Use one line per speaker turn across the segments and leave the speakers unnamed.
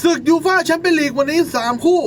ศึกยูฟ่าแชมเปี้ยนลีกวันนี้ 3 คู่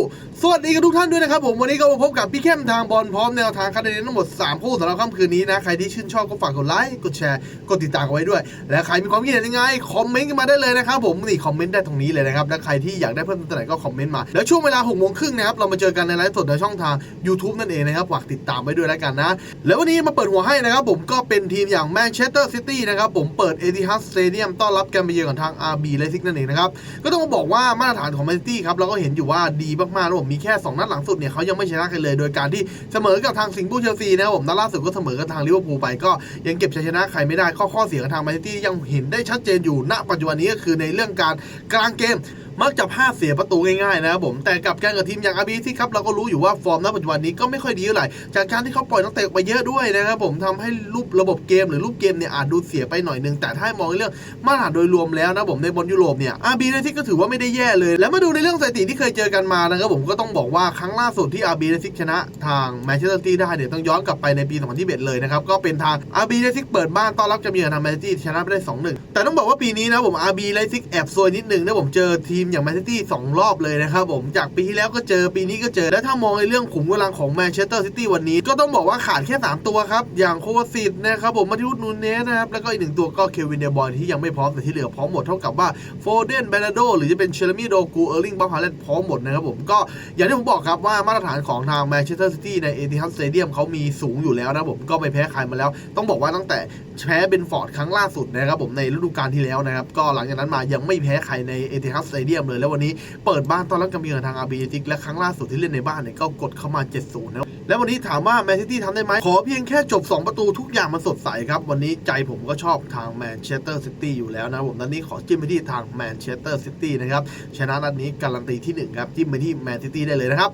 สวัสดีกันทุกท่านด้วยนะครับผมวันนี้ก็มาพบกับพี่เข้มทางบอลพร้อมแนวทางคัดเลือกทั้งหมด 3 คู่สำหรับค่ำคืนนี้นะ ใครที่ชื่นชอบก็ฝากกดไลค์กดแชร์กดติดตามกันไว้ด้วย และใครมีความคิดเห็นยังไงคอมเมนต์กันมาได้เลยนะครับผมนี่คอมเมนต์ได้ตรงนี้เลยนะครับและใครที่อยากได้เพิ่มเติมตรงไหนก็คอมเมนต์มาแล้วช่วงเวลา6โมงครึ่งนะครับเรามาเจอกันในไลฟ์สดในช่องทาง YouTube นั่นเองนะครับฝากติดตามไว้ด้วยแล้วกันนะ แล้ววันนี้มาเปิดหัวให้นะครับผมก็เป็นทีมอย่างแมนเชสเตอร์ซิตี้นะครับผมเปิดเอติฮัดสเตเดียมต้อนรับการไปเยือนของทาง RB เลซิกนั่นเองนะครับก็ต้องบอกว่ามาตรฐานของแมนซิตี้ครับเราก็เห็นอยู่ว่าดีมากๆแล้วผมมีแค่ 2 นัดหลังสุดเนี่ยเขายังไม่ชนะใครเลย โดยการที่เสมอกับทางสิงห์บูเชลซีนะครับผมนัดล่าสุดก็เสมอกับทางลิเวอร์พูลไปก็ยังเก็บชัยชนะใครไม่ได้ข้อข้อเสียกับทางแมนซิตี้ยังเห็นได้ชัดเจนอยู่ณปัจจุบันนี้ก็คือในเรื่องการกลางเกม มักจะพลาดเสียประตูง่ายๆนะครับผมแต่กับการกับทีมอย่างอาร์บีที่ครับเราก็รู้อยู่ว่าฟอร์มณปัจจุบันนี้ก็ไม่ค่อยดีเท่าไหร่จากการที่เขาปล่อยนักเตะออกไปเยอะด้วยนะครับผมทำให้รูประบบเกมหรือรูปเกมเนี่ยอาจดูเสียไปหน่อยนึงแต่ถ้าให้มองในเรื่องมาตรฐานโดยรวมแล้วนะผมในบอลยุโรปเนี่ยอาร์บีที่ก็ถือว่าไม่ได้แย่เลย แล้วมาดูในเรื่องสถิติที่เคยเจอกันมานะครับผมก็ต้องบอกว่าครั้งล่าสุดที่อาร์บีซิกชนะทางแมนเชสเตอร์ซิตี้ได้เนี่ยต้องย้อนกลับไปในปี2021เลยนะครับก็เป็นทางอาร์บีซิกเปิดบ้านต้อนรับจะมีกับทางแมนซิตี้ชนะไปได้2-1แต่ต้องบอกว่าปีนี้นะผมอาบีไลซิกแอบซวยนิดนึงนะผมเจอทีมอย่างแมนซิตี้สองรอบเลยนะครับผมจากปีที่แล้วก็เจอปีนี้ก็เจอ และถ้ามองในเรื่องขุมกำลังของแมนเชสเตอร์ซิตี้วันนี้ ก็ต้องบอกว่าขาดแค่ 3 ตัวครับ อย่างโควาซิตนะครับผมมาทิวุฒนูนเนสนะครับ แล้วก็อีกหนึ่งตัวก็เควินเดบอยที่ยังไม่พร้อมแต่ที่เหลือพร้อมหมดเท่ากับว่าโฟเดนเบนาโดหรือจะเป็นเชลมีโดกูเออร์ลิงบัฟฮาเลนพร้อมหมดนะครับผมก็อย่างที่ผมบอกครับว่ามาตรฐานของทางแมนเชสเตอร์ซิตี้ในเอติฮัดสเตเดียมเขามีสูงอยู่แล้วนะครับผมก็ไม่แพ้ใครมาแล้ว ต้องบอกว่าตั้งแต่ แพ้เบนฟอร์ดครั้งล่าสุดนะครับผมในฤดูกาลที่แล้วนะครับ ก็หลังจากนั้นมายังไม่แพ้ใครในเอติฮัดสเตเดียมเลย แล้ววันนี้เปิดบ้านต้อนรับการเยือนทางอาร์บีจิกและครั้งล่าสุดที่เล่นในบ้านเนี่ยก็กดเข้ามา 7-0นะแล้ววันนี้ถามว่าแมนซิตี้ทำได้ไหมขอเพียงแค่จบ 2 ประตูทุกอย่างมันสดใสครับ วันนี้ใจผมก็ชอบทางแมนเชสเตอร์ซิตี้อยู่แล้วนะผมนัดนี้ขอจิ้มไปที่ทางแมนเชสเตอร์ซิตี้นะครับชนะนัดนี้การันตีที่หนึ่งครับจิ้มไปที่แมนซิตี้ได้เลยนะครับ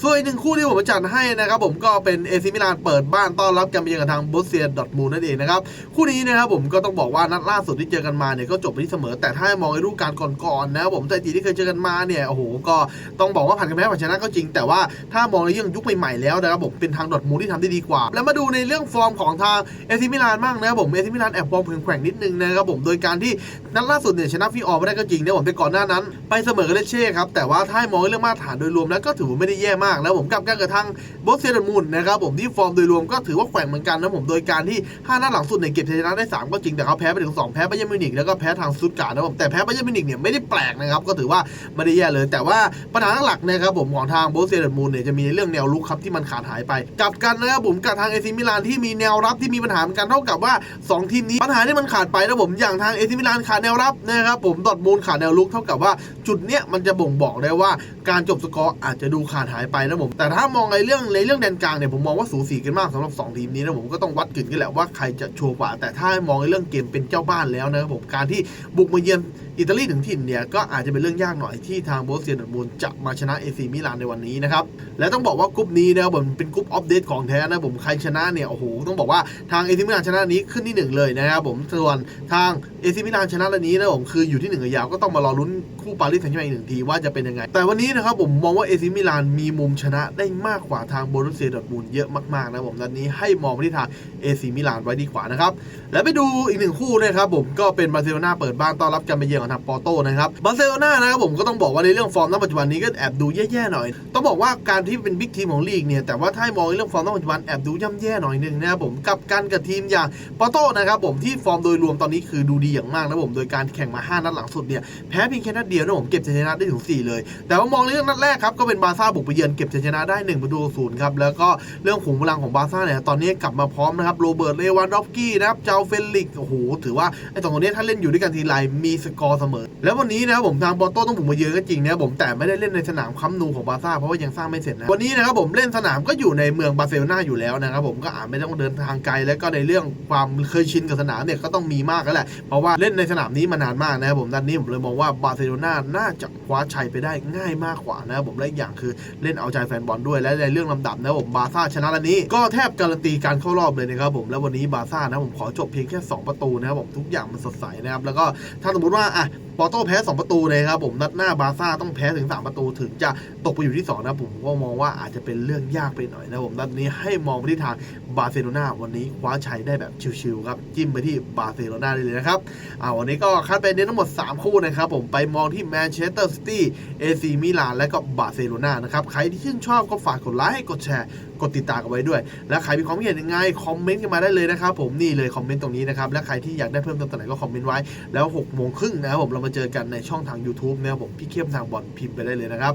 ส่วนอีกหนึ่งคู่ที่ผมมาจัดให้นะครับผมก็เป็นเอซิมิลานเปิดบ้านต้อนรับการไปเยือนกับทางบอสเซียดอทมูลนั่นเองนะครับคู่นี้นะครับผมก็ต้องบอกว่านัดล่าสุดที่เจอกันมาเนี่ยก็จบไปที่เสมอ แต่ถ้ามองในรูปการก่อนๆนะครับผมสถิติที่เคยเจอกันมาเนี่ยโอ้โหก็ต้องบอกว่าผ่านกันแพ้ผ่านชนะก็จริง แต่ว่าถ้ามองในเรื่องยุคใหม่ๆแล้วนะครับผมเป็นทางดอทมูลที่ทำได้ดีกว่า แล้วมาดูในเรื่องฟอร์มของทางเอซิมิลานบ้างนะครับผมเอซิมิลานแอบฟอร์มแข็งๆนิดนึงนะครับผมโดยการที่นัดล่าสุดเนี่ยชนะฟีออร์ไม่ได้ก็จริงนะผมแต่ก่อนหน้านั้น ไปเสมอกับเลเช่ครับแต่ว่าถ้ามองเรื่องมาตรฐานโดยรวมแล้วก็ถือว่าไม่ได้แย่มากแล้วผมกับการกระทั่งบอสเซียดมูลนะครับผมที่ฟอร์มโดยรวมก็ถือว่าแกว่งเหมือนกันนะผมโดยการที่ 5 นัดหลังสุดเนี่ยเก็บชัยชนะได้ 3 ก็จริงแต่เขาแพ้ไปถึง 2 แพ้ไปเยอรมินิกแล้วก็แพ้ทางซุดการ์ดนะผมแต่แพ้ไปเยอรมินิกเนี่ยไม่ได้แปลกนะครับก็ถือว่าไม่ได้แย่เลย แต่ว่าปัญหาหลักนะครับผมของทางบอสเซียดมูลเนี่ยจะมีเรื่องแนวลุกครับที่มันขาดหายไปกับกันนะครับผมกับทางเอซิมิลานที่มีแนวรับที่มีปัญหาเหมือนกันเท่ากับว่าสองทีมนี้ปัญหาที่มันขาดไปนะผมอย่างทางเอซิมิลานขาดแนวรับนะครับผมดอทมูลขาดแนวลุกเท่ากับว่าจุดเนี้ยมันจะบ่งบอกได้ว่าการจบสกอร์อาจจะดูขาดหายไปนะผม แต่ถ้ามองในเรื่องในเรื่องแดนกลางเนี่ยผมมองว่าสูสีกันมากสำหรับ 2 ทีมนี้นะผมก็ต้องวัดกึนกันแหละว่าใครจะชัวร์กว่า แต่ถ้ามองในเรื่องเกมเป็นเจ้าบ้านแล้วนะครับผมการที่บุกมาเยือนอิตาลีถึงถิ่นเนี่ยก็อาจจะเป็นเรื่องยากหน่อยที่ทางโบสเซียนดอร์มูลจะมาชนะเอซีมิลานในวันนี้นะครับและต้องบอกว่ากรุ๊ปนี้นะครับผมเป็นกรุ๊ปอัปเดตของแท้นะผมใครชนะเนี่ยโอ้โหต้องบอกว่าทางเอซีมิลานชนะนี้ขึ้นที่หนึ่งเลยนะครับผมส่วนทางเอซีมิลานชนะอันนี้นะผมคืออยู่ที่หนึ่งยาวก็ต้องมารอลุ้นคู่ปารีสแซงต์แชร์แมงอีกหนึ่งทีว่าจะเป็นยังไง แต่วันนี้นะครับผมมองว่าเอซิมิลานมีมุมชนะได้มากกว่าทางโบรุสเซียดอร์ทมูลเยอะมากๆนะผมนัดนี้ให้มองไปที่ทางเอซิมิลานไว้ดีกว่านะครับแล้วไปดูอีกหนึ่งคู่นะครับผมก็เป็นบาร์เซโลนาเปิดบ้านต้อนรับการไปเยือนของทางปอร์โตนะครับบาร์เซโลนานะครับผมก็ต้องบอกว่าในเรื่องฟอร์มณปัจจุบันนี้ก็แอบดูแย่ๆหน่อย ต้องบอกว่าการที่เป็นบิ๊กทีมของลีกเนี่ยแต่ว่าถ้าให้มองในเรื่องฟอร์มณปัจจุบันแอบดูย่ำแย่หน่อยนึงนะครับผมกับกันกับทีมอย่างปอร์โตนะครับผมที่ฟอร์มโดยรวมตอนนี้คือดูดีอย่างมากนะผมโดยการแข่งมาห้านัดหลังสุดเนี่ยแพ้เพียงแค่นัดเดียวนะผมเก็บชัยชนะได้ถึงสี่เลย แต่ว่ามองในเรื่องนัดแรกครับก็เป็นบาร์ซ่าบุกไปเยือนเก็บชัยชนะได้1ประตูศูนย์ครับแล้วก็เรื่องขุมพลังของบาร์ซ่าเนี่ยตอนนี้กลับมาพร้อมนะครับโรเบิร์ตเลวานดอฟกี้นะครับเจ้าเฟลลิกโอ้โหถือว่าไอ้สองคนนี้ถ้าเล่นอยู่ด้วยกันทีไรมีสกอร์เสมอ แล้ววันนี้นะครับผมทางปอโต้ต้องบุกมาเยือนก็จริงนะครับผมแต่ไม่ได้เล่นในสนามคัมนูของบาร์ซ่าเพราะว่ายังสร้างไม่เสร็จนะวันนี้นะครับผมเล่นสนามก็อยู่ในเมืองบาร์เซโลนาอยู่แล้วนะครับผมก็อาจไม่ต้องเดินทางไกลแล้วก็ในเรื่องความเคยชินกับสนามเนี่ยก็ต้องมีมากแล้วแหละเพราะว่าเล่นในสนามนี้มานานมากนะครับผมด้านนี้ผมเลยมองว่าบาร์เซโลนาน่าจะคว้าชัยไปได้ง่ายมากกว่านะครับผมและอย่างคือเล่นเอาใจแฟนบอลด้วย และในเรื่องลำดับนะผมบาซ่าชนะนัดนี้ ก็แทบการันตีการเข้ารอบเลยนะครับผมแล้ววันนี้บาซ่านะผมขอจบเพียงแค่ 2 ประตูนะครับผมทุกอย่างมันสดใสนะครับแล้วก็ถ้าสมมติว่าอะปอร์โต้แพ้ 2 ประตูเลยครับผมนัดหน้าบาร์ซ่าต้องแพ้ถึง 3 ประตูถึงจะตกไปอยู่ที่ 2 นะผมก็มองว่าอาจจะเป็นเรื่องยากไปหน่อยนะผมนัดนี้ให้มองไปที่ทางบาร์เซโลนาวันนี้คว้าชัยได้แบบชิวๆครับ จิ้มไปที่บาร์เซโลนาได้เลยนะครับอ่าวันนี้ก็คัดไปเน้นทั้งหมด 3 คู่นะครับผมไปมองที่แมนเชสเตอร์ซิตี้เอซีมิลานและก็บาร์เซโลนานะครับใครที่ชื่นชอบก็ฝากกดไลค์ให้กดแชร์ กดติดตามกันไว้ด้วย และใครมีความคิดเห็นยังไงคอมเมนต์กันมาได้เลยนะครับผมนี่เลยคอมเมนต์ตรงนี้นะครับและใครที่อยากได้เพิ่มเติมตรงไหนก็คอมเมนต์ไว้แล้ว6โมงครึ่งนะครับผมเรามาเจอกันในช่องทาง YouTube นะครับผมพี่เข้มทางบอลพิมพ์ไปได้เลยนะครับ